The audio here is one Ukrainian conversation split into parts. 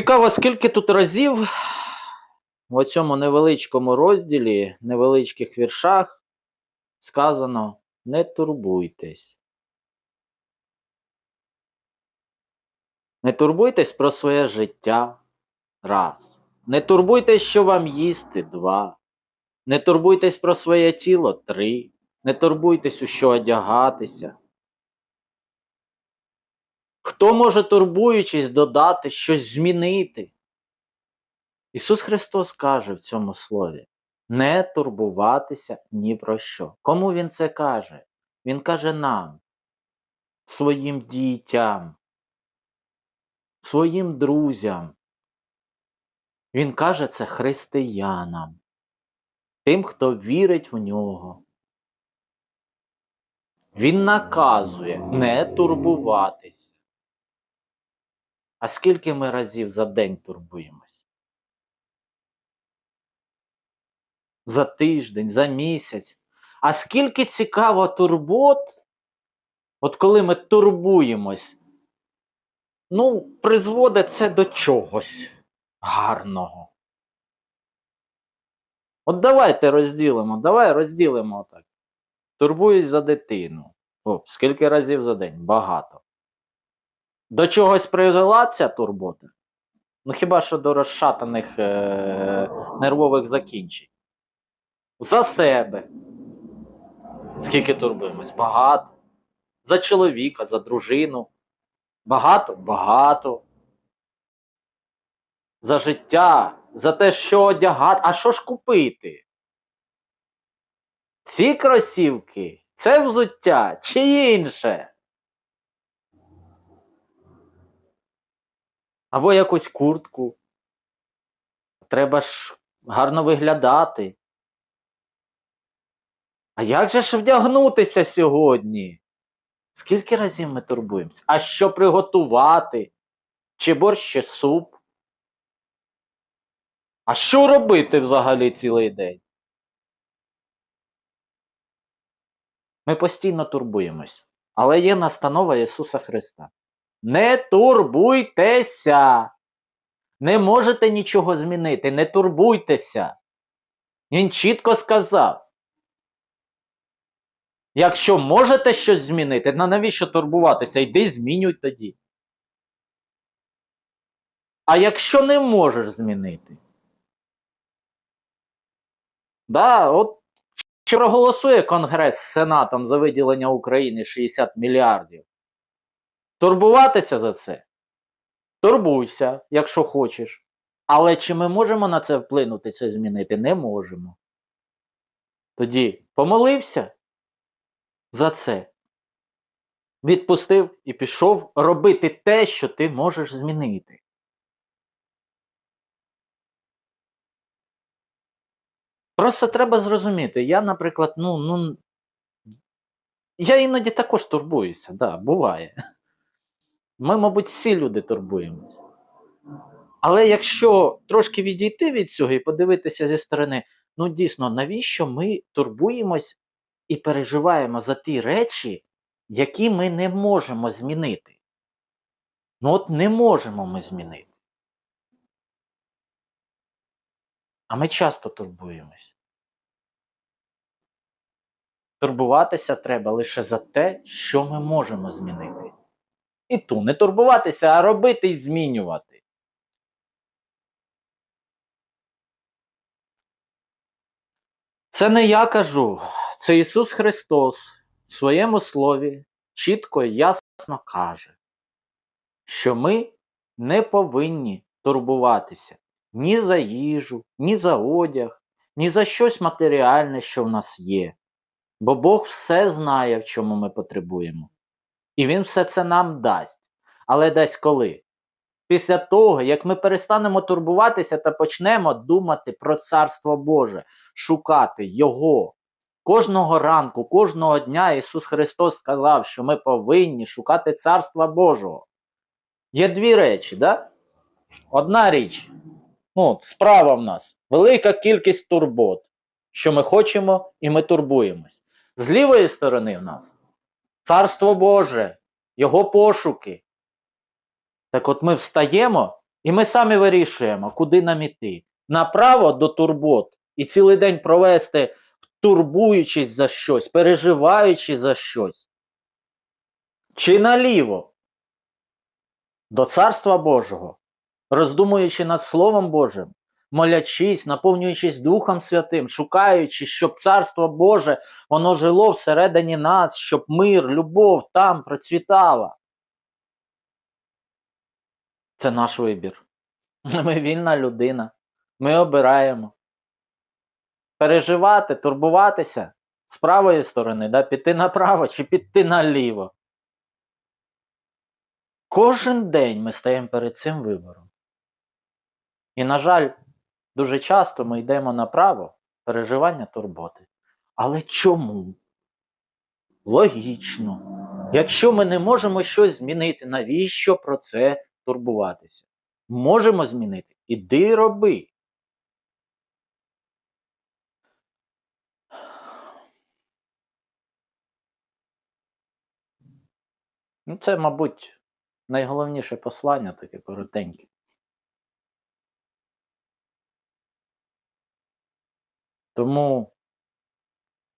Цікаво, скільки тут разів в цьому невеличкому розділі, невеличких віршах сказано не турбуйтесь. Не турбуйтесь про своє життя. Раз. Не турбуйтесь, що вам їсти. Два. Не турбуйтесь про своє тіло. Три. Не турбуйтесь, у що одягатися. Хто може, турбуючись, додати щось змінити? Ісус Христос каже в цьому слові: не турбуватися ні про що. Кому Він це каже? Він каже нам, своїм дітям, своїм друзям. Він каже це християнам, тим, хто вірить в нього. Він наказує не турбуватися. А скільки ми разів за день турбуємось? За тиждень, за місяць. А скільки цікаво турбот, от коли ми турбуємось, ну, призводить це до чогось гарного. От давайте розділимо, давай розділимо так. Турбуюсь за дитину. О, скільки разів за день? Багато. До чогось привела ця турбота? Ну хіба що до розшатаних е- нервових закінчень. За себе. Скільки турбуємось? Багато. За чоловіка, за дружину. Багато? Багато. За життя, за те, що одягати. А що ж купити? Ці кросівки, це взуття чи інше? Або якусь куртку. Треба ж гарно виглядати. А як же ж вдягнутися сьогодні? Скільки разів ми турбуємося? А що приготувати? Чи борщ, чи суп? А що робити взагалі цілий день? Ми постійно турбуємось. Але є настанова Ісуса Христа. Не турбуйтеся. Не можете нічого змінити, не турбуйтеся. Він чітко сказав. Якщо можете щось змінити, на навіщо турбуватися? Йди змінюй тоді. А якщо не можеш змінити, да, от чи проголосує Конгрес з Сенатом за виділення України 60 мільярдів? Турбуватися за це? Турбуйся, якщо хочеш. Але чи ми можемо на це вплинути, це змінити? Не можемо. Тоді помолився за це. Відпустив і пішов робити те, що ти можеш змінити. Просто треба зрозуміти. Я, наприклад, ну, ну. Я іноді також турбуюся, да, буває. Ми, мабуть, всі люди турбуємося. Але якщо трошки відійти від цього і подивитися зі сторони, ну дійсно, навіщо ми турбуємось і переживаємо за ті речі, які ми не можемо змінити? Ну, от не можемо ми змінити. А ми часто турбуємось. Турбуватися треба лише за те, що ми можемо змінити. І ту не турбуватися, а робити і змінювати. Це не я кажу, це Ісус Христос в своєму слові чітко і ясно каже, що ми не повинні турбуватися ні за їжу, ні за одяг, ні за щось матеріальне, що в нас є. Бо Бог все знає, в чому ми потребуємо. І Він все це нам дасть. Але дасть коли? Після того, як ми перестанемо турбуватися та почнемо думати про Царство Боже, шукати Його. Кожного ранку, кожного дня Ісус Христос сказав, що ми повинні шукати Царства Божого. Є дві речі, да? Одна річ, ну, справа в нас велика кількість турбот, що ми хочемо і ми турбуємось. З лівої сторони в нас Царство Боже, Його пошуки. Так от ми встаємо І ми самі вирішуємо, куди нам іти. Направо до турбот і цілий день провести, турбуючись за щось, переживаючи за щось. Чи наліво до Царства Божого, роздумуючи над Словом Божим, молячись, наповнюючись Духом Святим, шукаючи, щоб Царство Боже воно жило всередині нас, щоб мир, любов там процвітала. Це наш вибір. Ми вільна людина. Ми обираємо. Переживати, турбуватися з правої сторони, да, піти направо чи піти наліво. Кожен день ми стаємо перед цим вибором. І, на жаль, дуже часто ми йдемо направо переживання турботи. Але чому? Логічно. Якщо ми не можемо щось змінити, навіщо про це турбуватися? Можемо змінити. Іди роби. Ну, це, мабуть, найголовніше послання, таке коротеньке. Тому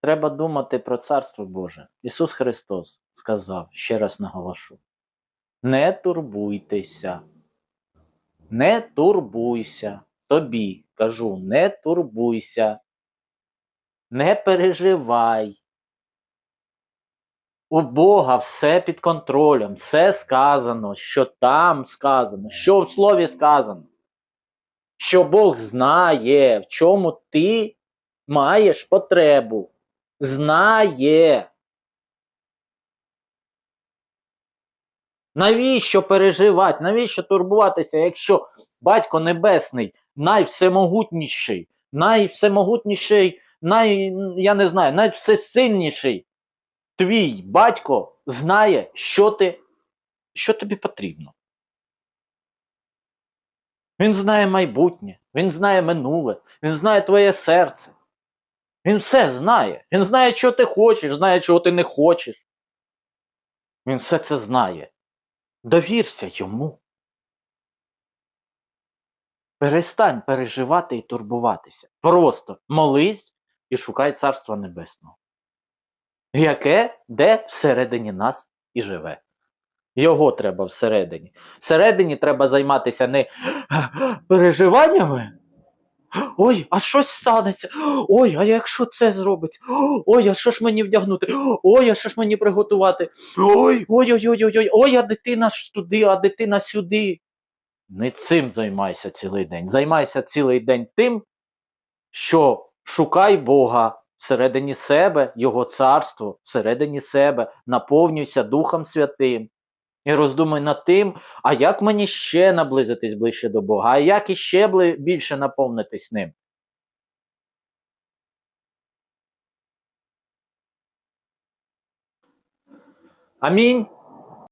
треба думати про Царство Боже. Ісус Христос сказав, ще раз наголошу: не турбуйтеся, не турбуйся. Тобі кажу, не турбуйся, не переживай. У Бога все під контролем, все сказано, що там сказано, що в слові сказано. Що Бог знає, в чому ти маєш потребу. Знає. Навіщо переживати, навіщо турбуватися, якщо Батько Небесний, найвсемогутніший, найвсемогутніший, най, я не знаю, найвсесильніший твій батько знає, що, ти, що тобі потрібно. Він знає майбутнє, він знає минуле, він знає твоє серце. Він все знає. Він знає, що ти хочеш, знає, чого ти не хочеш. Він все це знає. Довірся йому. Перестань переживати і турбуватися. Просто молись і шукай Царства Небесного. Яке де всередині нас і живе. Його треба всередині. Всередині треба займатися не переживаннями. Ой, а щось станеться. Ой, а якщо це зробиться? Ой, а що ж мені вдягнути? Ой, а що ж мені приготувати? Ой, ой, ой, ой, ой, ой, ой, а дитина ж туди, а дитина сюди. Не цим займайся цілий день. Займайся цілий день тим, що шукай Бога всередині себе, Його царство, всередині себе, наповнюйся Духом Святим. І роздумуй над тим, а як мені ще наблизитись ближче до Бога, а як іще більше наповнитись ним. Амінь.